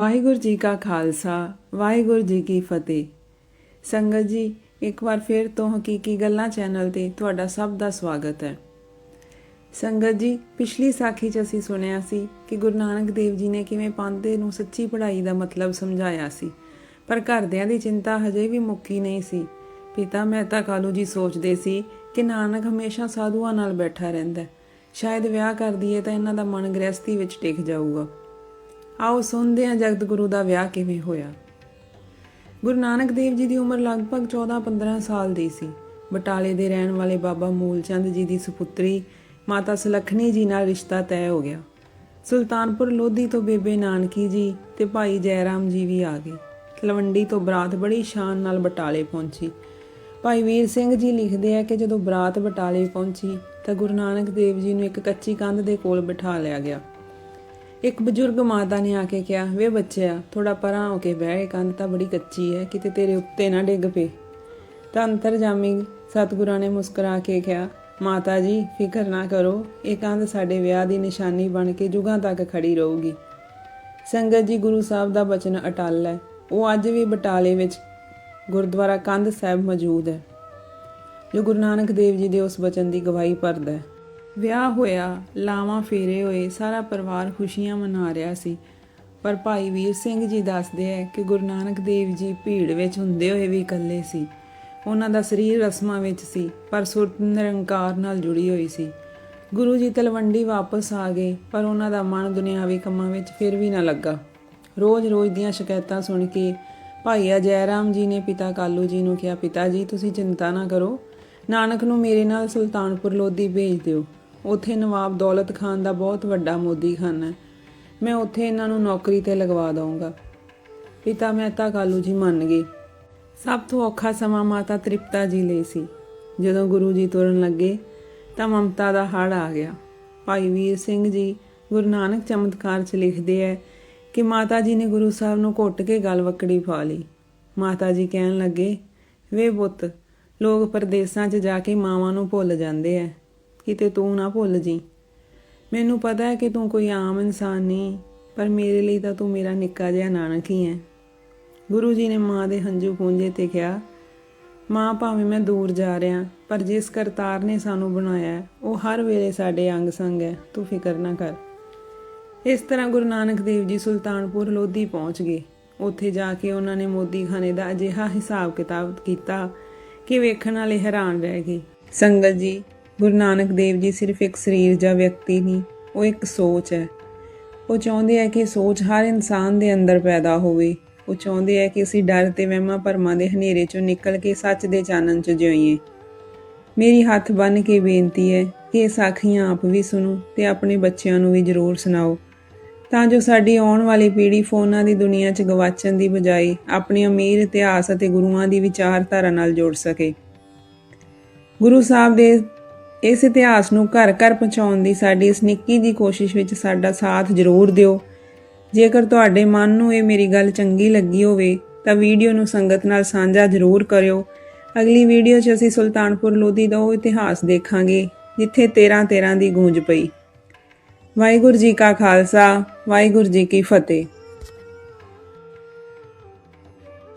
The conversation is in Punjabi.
ਵਾਹਿਗੁਰੂ ਜੀ ਕਾ ਖਾਲਸਾ, ਵਾਹਿਗੁਰੂ ਜੀ ਕੀ ਫਤਿਹ। ਸੰਗਤ ਜੀ, ਇੱਕ ਵਾਰ ਫਿਰ ਤੋਂ ਹਕੀਕੀ ਗੱਲਾਂ ਚੈਨਲ ਤੇ ਤੁਹਾਡਾ ਸਭ ਦਾ ਸਵਾਗਤ ਹੈ। ਸੰਗਤ ਜੀ, ਪਿਛਲੀ ਸਾਖੀ 'ਚ ਅਸੀਂ ਸੁਣਿਆ ਸੀ ਕਿ ਗੁਰੂ ਨਾਨਕ ਦੇਵ ਜੀ ਨੇ ਕਿਵੇਂ ਪਾਂਦੇ ਨੂੰ ਸੱਚੀ ਪੜ੍ਹਾਈ ਦਾ ਮਤਲਬ ਸਮਝਾਇਆ ਸੀ। ਪਰ ਘਰਦਿਆਂ ਦੀ ਚਿੰਤਾ ਹਜੇ ਵੀ ਮੁੱਕੀ ਨਹੀਂ ਸੀ। ਪਿਤਾ ਮਹਿਤਾ ਕਾਲੂ ਜੀ ਸੋਚਦੇ ਸੀ ਕਿ ਨਾਨਕ ਹਮੇਸ਼ਾ ਸਾਧੂਆਂ ਨਾਲ ਬੈਠਾ ਰਹਿੰਦਾ ਸ਼ਾਇਦ ਵਿਆਹ ਕਰ ਦਈਏ ਤਾਂ ਇਹਨਾਂ ਦਾ ਮਨ ਗ੍ਰਸਤੀ ਵਿੱਚ ਟਿਕ ਜਾਊਗਾ। ਆਓ ਸੁਣਦੇ ਹਾਂ ਜਗਤ ਗੁਰੂ ਦਾ ਵਿਆਹ ਕਿਵੇਂ ਹੋਇਆ। ਗੁਰੂ ਨਾਨਕ ਦੇਵ ਜੀ ਦੀ ਉਮਰ ਲਗਭਗ 14-15 ਸਾਲ ਦੀ ਸੀ। ਬਟਾਲੇ ਦੇ ਰਹਿਣ ਵਾਲੇ ਬਾਬਾ ਮੂਲਚੰਦ ਜੀ ਦੀ ਸੁਪੁੱਤਰੀ ਮਾਤਾ ਸੁਲੱਖਣੀ ਜੀ ਨਾਲ ਰਿਸ਼ਤਾ ਤੈਅ ਹੋ ਗਿਆ। ਸੁਲਤਾਨਪੁਰ ਲੋਧੀ ਤੋਂ ਬੇਬੇ ਨਾਨਕੀ ਜੀ ਤੇ ਭਾਈ ਜੈਰਾਮ ਜੀ ਵੀ ਆ ਗਏ। ਤਲਵੰਡੀ ਤੋਂ ਬਰਾਤ ਬੜੀ ਸ਼ਾਨ ਨਾਲ ਬਟਾਲੇ ਪਹੁੰਚੀ। ਭਾਈ ਵੀਰ ਸਿੰਘ ਜੀ ਲਿਖਦੇ ਆ ਕਿ ਜਦੋਂ ਬਰਾਤ ਬਟਾਲੇ ਪਹੁੰਚੀ ਤਾਂ ਗੁਰੂ ਨਾਨਕ ਦੇਵ ਜੀ ਨੂੰ ਇੱਕ ਕੱਚੀ ਕੰਧ ਦੇ ਕੋਲ ਬਿਠਾ ਲਿਆ ਗਿਆ। ਇੱਕ ਬਜ਼ੁਰਗ ਮਾਤਾ ਨੇ ਆ ਕੇ ਕਿਹਾ, ਵੇ ਬੱਚਿਆ ਥੋੜਾ ਪਰਾਂ ਹੋ ਕੇ ਬਹਿ, ਕੰਧ ਤਾਂ ਬੜੀ ਕੱਚੀ ਹੈ, ਕਿਤੇ ਤੇਰੇ ਉੱਤੇ ਨਾ ਡਿੱਗ ਪਏ। ਤਾਂ ਅੰਤਰਜਾਮੀ ਸਤਿਗੁਰਾਂ ਨੇ ਮੁਸਕਰਾ ਕੇ ਕਿਹਾ, ਮਾਤਾ ਜੀ, ਫਿਕਰ ਨਾ ਕਰੋ, ਇਹ ਕੰਧ ਸਾਡੇ ਵਿਆਹ ਦੀ ਨਿਸ਼ਾਨੀ ਬਣ ਕੇ ਜੁਗਾਂ ਤੱਕ ਖੜੀ ਰਹੂਗੀ। ਸੰਗਤ ਜੀ, ਗੁਰੂ ਸਾਹਿਬ ਦਾ ਬਚਨ ਅਟਲ ਹੈ। ਉਹ ਅੱਜ ਵੀ ਬਟਾਲੇ ਵਿੱਚ ਗੁਰਦੁਆਰਾ ਕੰਧ ਸਾਹਿਬ ਮੌਜੂਦ ਹੈ। ਜੋ ਗੁਰੂ ਨਾਨਕ ਦੇਵ ਜੀ ਦੇ ਉਸ ਬਚਨ ਦੀ ਗਵਾਹੀ ਭਰਦਾ ਹੈ। ਵਿਆਹ ਹੋਇਆ, ਲਾਵਾਂ ਫੇਰੇ ਹੋਏ, ਸਾਰਾ ਪਰਿਵਾਰ ਖੁਸ਼ੀਆਂ ਮਨਾ ਰਿਹਾ ਸੀ। ਪਰ ਭਾਈ ਵੀਰ ਸਿੰਘ ਜੀ ਦੱਸਦੇ ਹੈ ਕਿ ਗੁਰੂ ਨਾਨਕ ਦੇਵ ਜੀ ਭੀੜ ਵਿੱਚ ਹੁੰਦੇ ਹੋਏ ਵੀ ਇਕੱਲੇ ਸੀ। ਉਹਨਾਂ ਦਾ ਸਰੀਰ ਰਸਮਾਂ ਵਿੱਚ ਸੀ, ਪਰ ਸੁਰਤ ਨਿਰੰਕਾਰ ਨਾਲ ਜੁੜੀ ਹੋਈ ਸੀ। ਗੁਰੂ ਜੀ ਤਲਵੰਡੀ ਵਾਪਸ ਆ ਗਏ, ਪਰ ਉਹਨਾਂ ਦਾ ਮਨ ਦੁਨਿਆਵੀ ਕੰਮਾਂ ਵਿੱਚ ਫਿਰ ਵੀ ਨਾ ਲੱਗਾ। ਰੋਜ਼-ਰੋਜ਼ ਦੀਆਂ ਸ਼ਿਕਾਇਤਾਂ ਸੁਣ ਕੇ ਭਾਈ ਅਜੈ ਰਾਮ ਜੀ ਨੇ ਪਿਤਾ ਕਾਲੂ ਜੀ ਨੂੰ ਕਿਹਾ, ਪਿਤਾ ਜੀ, ਤੁਸੀਂ ਚਿੰਤਾ ਨਾ ਕਰੋ। ਨਾਨਕ ਨੂੰ ਮੇਰੇ ਨਾਲ ਸੁਲਤਾਨਪੁਰ ਲੋਧੀ ਭੇਜ ਦਿਓ। ਉੱਥੇ ਨਵਾਬ ਦੌਲਤ ਖਾਨ ਦਾ ਬਹੁਤ ਵੱਡਾ ਮੋਦੀਖਾਨਾ ਹੈ। ਮੈਂ ਉੱਥੇ ਇਹਨਾਂ ਨੂੰ ਨੌਕਰੀ ਤੇ ਲਗਵਾ ਦਊਂਗਾ। ਪਿਤਾ ਮਹਿਤਾ ਕਾਲੂ ਜੀ ਮੰਨ ਗਏ। ਸਭ ਤੋਂ ਔਖਾ ਸਮਾਂ ਮਾਤਾ ਤ੍ਰਿਪਤਾ ਜੀ ਲਈ ਸੀ। ਜਦੋਂ ਗੁਰੂ ਜੀ ਤੁਰਨ ਲੱਗੇ ਤਾਂ ਮਮਤਾ ਦਾ ਹੜ ਆ ਗਿਆ। ਭਾਈ ਵੀਰ ਸਿੰਘ ਜੀ ਗੁਰੂ ਨਾਨਕ ਚਮਤਕਾਰ 'ਚ ਲਿਖਦੇ ਐ ਕਿ ਮਾਤਾ ਜੀ ਨੇ ਗੁਰੂ ਸਾਹਿਬ ਨੂੰ ਘੁੱਟ ਕੇ ਗਲ ਵਕੜੀ ਪਾ ਲਈ। ਮਾਤਾ ਜੀ ਕਹਿਣ ਲੱਗੇ, ਵੇ ਪੁੱਤ, ਲੋਕ ਪਰਦੇਸਾਂ 'ਚ ਜਾ ਕੇ ਮਾਵਾਂ ਨੂੰ ਭੁੱਲ ਜਾਂਦੇ ਐ। ਕਿਤੇ ਤੂੰ ਨਾ ਭੁੱਲ ਜੀ। ਮੈਨੂੰ ਪਤਾ ਹੈ ਕਿ ਤੂੰ ਕੋਈ ਆਮ ਇਨਸਾਨ ਨਹੀਂ, ਪਰ ਮੇਰੇ ਲਈ ਤਾਂ ਤੂੰ ਮੇਰਾ ਨਿੱਕਾ ਜਿਹਾ ਨਾਨਕ ਹੀ ਹੈ। ਗੁਰੂ ਜੀ ਨੇ ਮਾਂ ਦੇ ਹੰਝੂ ਪੂੰਝੇ ਤੇ ਕਿਹਾ, ਮਾਂ, ਭਾਵੇਂ ਮੈਂ ਦੂਰ ਜਾ ਰਿਹਾ, ਪਰ ਜਿਸ ਕਰਤਾਰ ਨੇ ਸਾਨੂੰ ਬਣਾਇਆ ਉਹ ਹਰ ਵੇਲੇ ਸਾਡੇ ਅੰਗ ਸੰਗ ਹੈ, ਤੂੰ ਫਿਕਰ ਨਾ ਕਰ। ਇਸ ਤਰ੍ਹਾਂ ਗੁਰੂ ਨਾਨਕ ਦੇਵ ਜੀ ਸੁਲਤਾਨਪੁਰ ਲੋਧੀ ਪਹੁੰਚ ਗਏ। ਉੱਥੇ ਜਾ ਕੇ ਉਹਨਾਂ ਨੇ ਮੋਦੀ ਖਾਨੇ ਦਾ ਅਜਿਹਾ ਹਿਸਾਬ ਕਿਤਾਬ ਕੀਤਾ ਕਿ ਵੇਖਣ ਵਾਲੇ ਹੈਰਾਨ ਰਹਿ ਗਏ। ਸੰਗਤ ਜੀ ਗੁਰੂ ਨਾਨਕ ਦੇਵ ਜੀ ਸਿਰਫ ਇੱਕ ਸਰੀਰ ਜਾਂ ਵਿਅਕਤੀ ਨਹੀਂ ਉਹ ਇੱਕ ਸੋਚ ਹੈ। ਉਹ ਚਾਹੁੰਦੇ ਹੈ ਕਿ ਸੋਚ ਹਰ ਇਨਸਾਨ ਦੇ ਅੰਦਰ ਪੈਦਾ ਹੋਵੇ। ਉਹ ਚਾਹੁੰਦੇ ਹੈ ਕਿ ਅਸੀਂ ਡਰ ਤੇ ਵਹਿਮਾਂ ਭਰਮਾਂ ਦੇ ਹਨੇਰੇ ਚੋਂ ਨਿਕਲ ਕੇ ਸੱਚ ਦੇ ਚਾਨਣ 'ਚ ਜਿਉਈਏ। ਮੇਰੀ ਹੱਥ ਬੰਨ ਕੇ ਬੇਨਤੀ ਹੈ ਕਿ ਇਹ ਸਾਖੀਆਂ ਆਪ ਵੀ ਸੁਣੋ ਤੇ ਆਪਣੇ ਬੱਚਿਆਂ ਨੂੰ ਵੀ ਜ਼ਰੂਰ ਸੁਣਾਓ। ਤਾਂ ਜੋ ਸਾਡੀ ਆਉਣ ਵਾਲੀ ਪੀੜ੍ਹੀ ਫੋਨਾਂ ਦੀ ਦੁਨੀਆ 'ਚ ਗਵਾਚਣ ਦੀ ਬਜਾਏ ਆਪਣੇ ਅਮੀਰ ਇਤਿਹਾਸ ਅਤੇ ਗੁਰੂਆਂ ਦੀ ਵਿਚਾਰਧਾਰਾ ਨਾਲ ਜੋੜ ਸਕੇ। ਗੁਰੂ ਸਾਹਿਬ ਦੇ ਇਸ ਇਤਿਹਾਸ ਨੂੰ ਘਰ ਘਰ ਪਹੁੰਚਾਉਣ ਦੀ ਸਾਡੀ ਇਸ ਨਿੱਕੀ ਦੀ ਕੋਸ਼ਿਸ਼ ਵਿੱਚ ਸਾਡਾ ਸਾਥ ਜ਼ਰੂਰ ਦਿਓ। ਜੇਕਰ ਤੁਹਾਡੇ ਮਨ ਨੂੰ ਇਹ ਮੇਰੀ ਗੱਲ ਚੰਗੀ ਲੱਗੀ ਹੋਵੇ, ਤਾਂ ਵੀਡੀਓ ਨੂੰ ਸੰਗਤ ਨਾਲ ਸਾਂਝਾ ਜ਼ਰੂਰ ਕਰਿਓ। ਅਗਲੀ ਵੀਡੀਓ 'ਚ ਅਸੀਂ ਸੁਲਤਾਨਪੁਰ ਲੋਧੀ ਦਾ ਉਹ ਇਤਿਹਾਸ ਦੇਖਾਂਗੇ, ਜਿੱਥੇ 13 13 ਦੀ ਗੂੰਜ ਪਈ। ਵਾਹਿਗੁਰੂ ਜੀ ਕਾ ਖਾਲਸਾ, ਵਾਹਿਗੁਰੂ ਜੀ ਕੀ ਫਤਿਹ।